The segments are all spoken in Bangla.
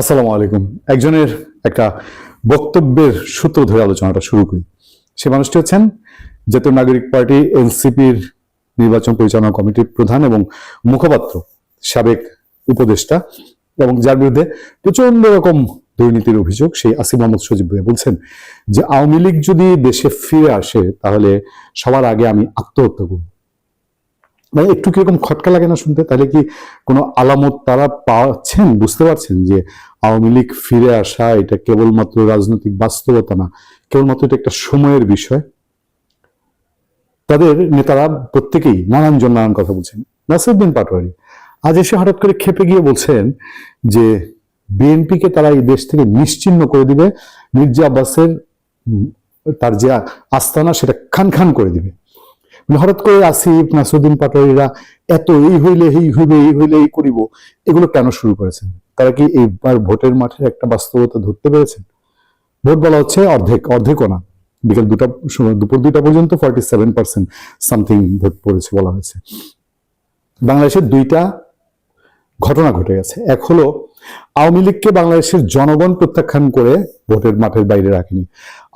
আসসালামু আলাইকুম। একজনের একটা বক্তব্যের সূত্র ধরে আলোচনাটা শুরু করি। সে মানুষটি হচ্ছেন জাতীয় নাগরিক পার্টি এনসিপির নির্বাচন পরিচালনা কমিটির প্রধান এবং মুখপাত্র, সাবেক উপদেষ্টা এবং যার বিরুদ্ধে প্রচণ্ড রকম দুর্নীতির অভিযোগ সেই আসিফ মোহাম্মদ সজীব ভাই বলছেন যে, আওয়ামী লীগ যদি দেশে ফিরে আসে, তাহলে সবার আগে আমি আত্মহত্যা করব। মানে একটু কীরকম খটকা লাগে না শুনতে? তাহলে কি কোনো আলামত তারা পাচ্ছেন? বুঝতে পারছেন যে আওয়ামী লীগ ফিরে আসা, এটা কেবলমাত্র রাজনৈতিক বাস্তবতা না, কেবলমাত্র এটা একটা সময়ের বিষয়। তাদের নেতারা প্রত্যেকেই নানান জন নানান কথা বলছেন। নাসিরুদ্দিন পাটোয়ারি আজ এসে হঠাৎ করে খেপে গিয়ে বলছেন যে, বিএনপিকে তারা এই দেশ থেকে নিশ্চিহ্ন করে দিবে, মির্জা আব্বাসের তার যে আস্তানা, সেটা খান খান করে দিবে। মানে হঠাৎ করে আসিফ নাসরুদ্দিন পাটোয়ারিরা, এত এই হইলে, এই হইবে, এই হইলে, এই করিব। এগুলো কেন শুরু করেছেন? তারা কি এইবার ভোটের মাঠের একটা বাস্তবতা ধরতে পেরেছেন ভোট বলা হচ্ছে অর্ধেক, অর্ধেকও না। বিকেল দুটা দুপুর দুইটা পর্যন্ত forty seven percent something vote পড়েছে বলা হয়েছে। বাংলাদেশের দুইটা ঘটনা ঘটে গেছে। এক হলো, আওয়ামী লীগকে বাংলাদেশের জনগণ প্রত্যাখ্যান করে ভোটের মাঠের বাইরে রাখেনি।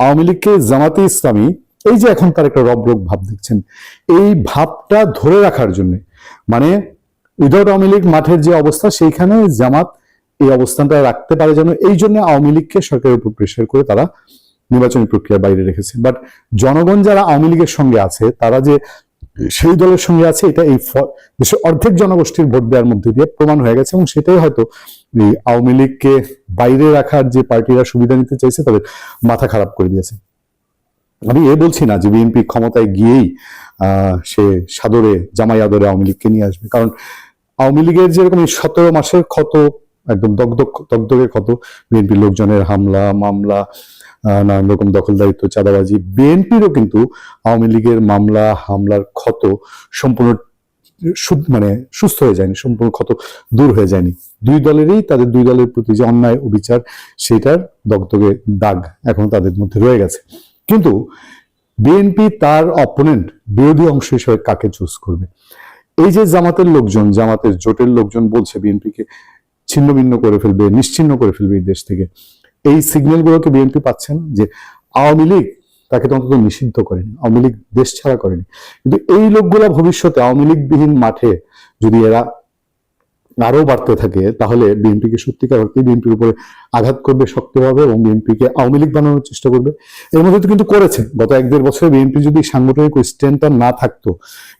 আওয়ামী লীগকে জামাতে ইসলামী, এই যে এখন তার একটা রবরব ভাব দেখছেন, এই ভাবটা ধরে রাখার জন্য মানে উইদাউট আওয়ামী লীগ মাঠের যে অবস্থা, সেইখানে জামাত এই অবস্থানটা রাখতে পারে যেন এই জন্য আওয়ামী লীগকে সরকারের উপর প্রেশার করে তারা নির্বাচনী প্রক্রিয়ার বাইরে রেখেছে। বাট জনগণ যারা আওয়ামী লীগের সঙ্গে আছে, তারা যে সেই দলের সঙ্গে আছে, এটা এই দেশের অর্ধেক জনগোষ্ঠীর ভোট দেওয়ার মধ্যে দিয়ে প্রমাণ হয়ে গেছে এবং সেটাই হয়তো এই আওয়ামী লীগকে বাইরে রাখার যে পার্টিরা সুবিধা নিতে চাইছে, তাদের মাথা খারাপ করে দিয়েছে। আমি এ বলছি না যে বিএনপি ক্ষমতায় গিয়েই সে সাদরে জামাই আদরে আওয়ামী লীগকে নিয়ে আসবে। কারণ আওয়ামী লীগের যেরকম এই সতেরো মাসের ক্ষত একদম দগদগ ক্ষত বিএনপির লোকজনের হামলা, মামলা নানান রকম দখলদারিত্ব, চাঁদাবাজি, বিএনপিরও কিন্তু আওয়ামী লীগের মামলা, হামলার ক্ষত সম্পূর্ণ মানে সুস্থ হয়ে যায়নি, সম্পূর্ণ ক্ষত দূর হয়ে যায়নি। দুই দলেরই, তাদের দুই দলের প্রতি যে অন্যায় অবিচার, সেটার দগদগে দাগ এখন তাদের মধ্যে রয়ে গেছে। কিন্তু বিএনপি তার অপোনেন্ট বিরোধী অংশ হিসেবে কাকে চুজ করবে? এই যে জামাতের লোকজন, জামাতের জোটের লোকজন বলছে বিএনপিকে ছিন্ন ভিন্ন করে ফেলবে, নিশ্চিন্ন করে ফেলবে এই দেশ থেকে। এই সিগন্যালগুলোকে বিএনপি পাচ্ছে না যে আওয়ামী লীগ তাকে তো অন্তত নিষিদ্ধ করেনি, আওয়ামী লীগ দেশ ছাড়া করেনি। কিন্তু এই লোকগুলা ভবিষ্যতে আওয়ামী লীগবিহীন মাঠে যদি এরা আরও বাড়তে থাকে, তাহলে বিএনপিকে সত্যিকার অর্থে বিএনপির উপরে আঘাত করবে শক্তভাবে এবং বিএনপিকে আওয়ামী লীগ বানানোর চেষ্টা করবে। এর মধ্যে তো কিন্তু করেছে। গত এক দেড় বছরে বিএনপি যদি সাংগঠনিক স্ট্রেংথটা না থাকতো,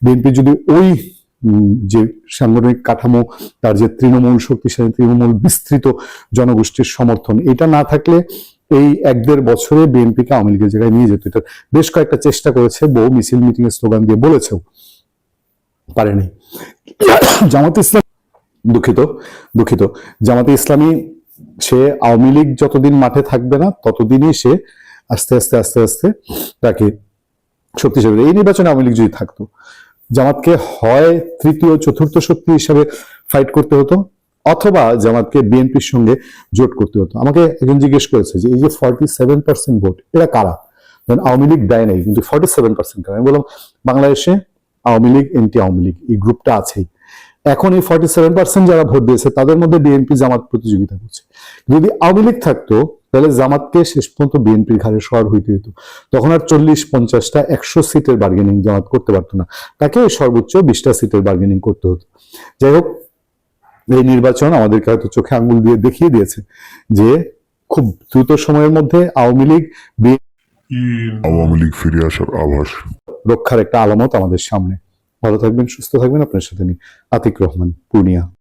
বিএনপি যদি ওই যে সাংগঠনিক কাঠামো, তার যে তৃণমূল শক্তিশালী, তৃণমূল বিস্তৃত জনগোষ্ঠীর সমর্থন, এটা না থাকলে এই এক দেড় বছরে বিএনপিকে আওয়ামী লীগের জায়গায় নিয়ে যেত। এটা বেশ কয়েকটা চেষ্টা করেছে, বহু মিছিল মিটিং এর স্লোগান দিয়ে বলেছেও পারেনি। জামাত ইসলাম দুঃখিত দুঃখিত। জামাতে ইসলামী, সে আওয়ামী লীগ যতদিন মাঠে থাকবে না, ততদিনই সে আস্তে আস্তে আস্তে আস্তে তাকে শক্তিশালী এই নির্বাচনে আওয়ামী লীগ যদি থাকতো জামাতকে হয় তৃতীয়, চতুর্থ শক্তি হিসাবে ফাইট করতে হতো, অথবা জামাতকে বিএনপির সঙ্গে জোট করতে হতো। আমাকে একজন জিজ্ঞেস করেছে যে, এই যে ফর্টি সেভেন পার্সেন্ট ভোট, এটা কারা? ধরেন আওয়ামী লীগ দেয় নাই, কিন্তু ফর্টি সেভেন পার্সেন্ট কারা আমি বললাম, বাংলাদেশে আওয়ামী লীগ, এনটি আওয়ামী লীগ, এই গ্রুপটা আছেই। এখন এই ফর্টি সেভেন পার্সেন্ট যারা ভোট দিয়েছে, তাদের মধ্যে বিএনপি জামাত প্রতিযোগিতা করছে। যদি আওয়ামী লীগ থাকতো তাহলে জামাতকে শেষ পর্যন্ত বিএনপির ঘাড়ে সর হইতে হতো তখন আর চল্লিশ পঞ্চাশটা একশো সিটের বার্গেনিং জামাত করতে পারতো না। তাকে সর্বোচ্চ বিশটা সিটের বার্গেনিং করতে হতো। যাই হোক এই নির্বাচন আমাদেরকে হয়তো চোখে আঙ্গুল দিয়ে দেখিয়ে দিয়েছে যে খুব দ্রুত সময়ের মধ্যে আওয়ামী লীগ আওয়ামী লীগ ফিরে আসার আভাস। রক্ষার একটা আলামত আমাদের সামনে। ভালো থাকবেন সুস্থ থাকবেন। আপনার সাথে নি আতিক রহমান পূর্ণিয়া।